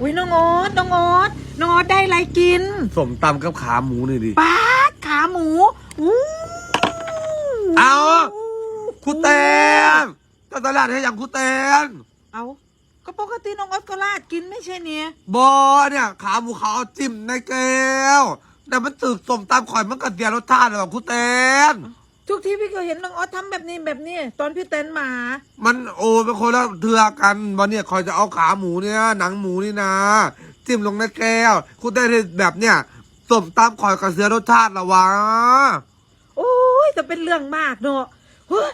อุ้ยน้องโอ๊ตน้องโอ๊ตน้องโอ๊ตได้อะไรกินสมตำกับขาหมูหน่อยดิ ปาดขาหมูอู้เอาครูแตงตตลาดให้อย่างครูแตงเอาก็ปกติน้องโอ๊ตก็ราดกินไม่ใช่เนี่ยบอเนี่ย ขาหมูเขาเอาจิ้มในแก้วแต่มันตึกสมตำข่อยมันก็เสียรสชาติแบบครูแตง ทุกที่พี่ก็เห็นน้องโอ๊ตทำแบบนี้แบบนี้ ตอนพี่เต้นมา มันโอ้เป็นคนละเทือกันวันเนี่ยคอยจะเอาขาหมูเนี่ยหนังหมูนี่นะจิ้มลงในแก้วครูแตงแบบเนี่ยสมตำข่อยก็เสียรสชาติละวะโอ้ยจะเป็นเรื่องมากเนอะเฮ้ย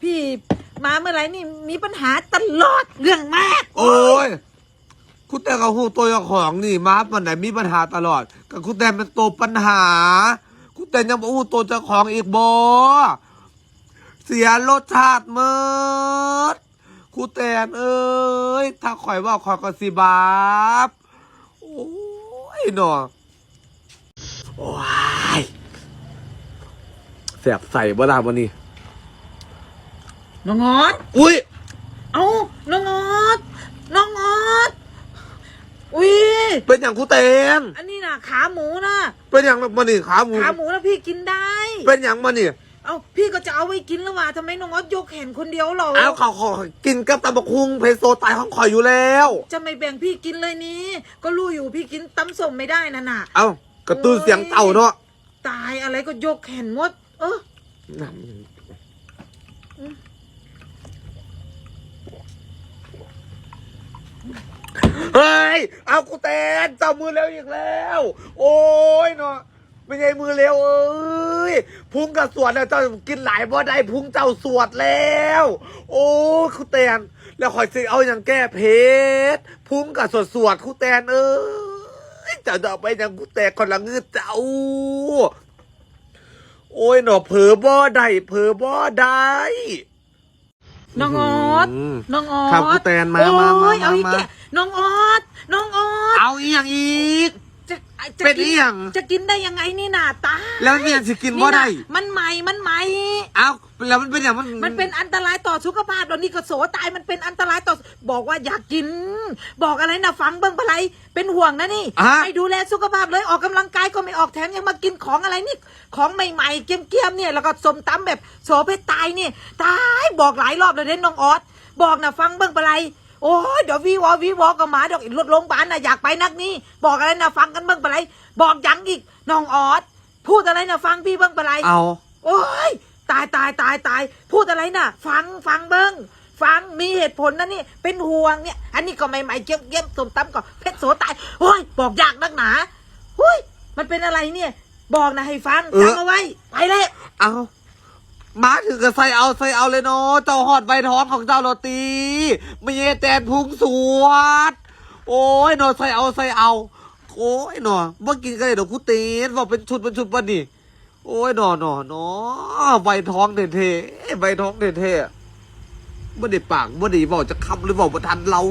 พี่มาเมื่อไหร่นี่มีปัญหาตลอดเรื่องมาก โอ้ยคุณแต่กับหูตัวเจ้าของนี่มามันไหนมีปัญหาตลอดกับคุณแต่เป็นตัวปัญหาคุณ แต่ยังบอกหูตัวเจ้าของอีกบอเสียรสชาติเมิดคุณแต่เอ้ย ถ้าข่อยว่าข่อยก็สิบาปโอ้ยหนอโอ้ยแสบใส่บ่ลาวันนี้น้องโอ๊ตอุ้ย เอาน้องโอ๊ตน้องโอ๊ตอุ้ย เป็นอย่างคุณแตนอันนี้นะขาหมูนะเป็นอย่างมันนี่ขาหมู ขาหมูนะพี่กินได้ เป็นอย่างมันนี่เอาพี่ก็จะเอาไว้กินแล้วว่าทำไมน้องออสยกแขนคนเดียวเหรอเอาเขาขอกินกับตำบักคุงเพโซตายของข่อยอยู่แล้ว จะไม่แบ่งพี่กินเลยนี้ ก็รู้อยู่พี่กินตำส้มไม่ได้นั่นน่ะ เอากระตุ้นเสียงเต่าเนาะตายอะไรก็ยกแขนหมด เออเฮ้ย เอากูแตนเจ้ามือเร็วอีกแล้ว โอ้ยเนาะไม่ใช่มือเร็วเอ้ยพุงกับสวดแล้วเจ้ากินหลายบ่ได้พุงเจ้าสวดแล้ว โอ้ยกูแตนแล้วคอยสิเอาอย่างแก้เพชรพุงกับสวดสวดกูแตนเอ้ยเจ้าจะเอาไปอย่างกูแตนคนละงือเจ้า โอ้ยหนอเผลอบ่ได้เผลอบ่ได้ น้องออสอืมน้องออสครับคุณแตนมาโอ้มายมาเอาอีกมา แกะน้องออสน้องออส เอาอีกอย่างอีก จะจะเป็นกิอีหยัง จะกินได้ยังไงนี่น่ะตาแล้วมันเป็นสิกินบ่ได้ะมันใหม่มันใหม่ เอาแล้วมันเป็นอย่างมันมันเป็นอันตรายต่อสุขภาพเรานี่ก็โสตายมันเป็นอันตรายต่อบอกว่าอยากกิน บอกอะไรนะฟังเบิ้งอะไรเป็นห่วงนะนี่อะให้ดูแลสุขภาพเลยออกกำลังกายก็ไม่ออกแถมยังมากินของอะไรนี่ ของใหม่ๆเกี้ยมๆเนี่ยแล้วก็สมตำแบบโสเพชรตายเนี่ยตายบอกหลายรอบเลยเด้น้องออสบอกนะฟังเบิ้งอะไร โอ้ยเดี๋ยววีวอวีวอกับหมาเดี๋ยวรถโรงพยาบาลนะอยากไปนักนี่บอกอะไรนะฟังกันเบิ้งอะไรบอกยังอีกน้องออสพูดอะไรนะฟังพี่เบิ้งอะไรเอา โอ้ยตายตายตายตายพูดอะไรน่ะฟังฟังเบิ้งฟังมีเหตุผลนะนี่เป็นห่วงเนี่ย อันนี้ก็ใหม่ๆเยี่ยมเยี่ยมสมตำก็เพชรโสตายโอ้ยบอกยากนักหนาโอ้ยมันเป็นอะไรเนี่ย บอกนะให้ฟังจำเอาไว้ไปเลยเอา มาถึงกับใส่เอาใส่เอาเลยเนาะเจ้าหอดใบท้องของเจ้าโรตีไม่ใช่แตนพุงสวดโอ้ยเนาะใส่เอาใส่เอา โอ้ยเนาะเมื่อกินกันเลยเดี๋ยวกูตีนบอกเป็นชุดเป็นชุดป่ะนี่โอ้ยเนาะเนาะเนาะใบท้องเท่ๆใบท้องเท่ๆบ่ได้ปากบ่ได้บอกจะคำหรือบอกบ่ทันเรา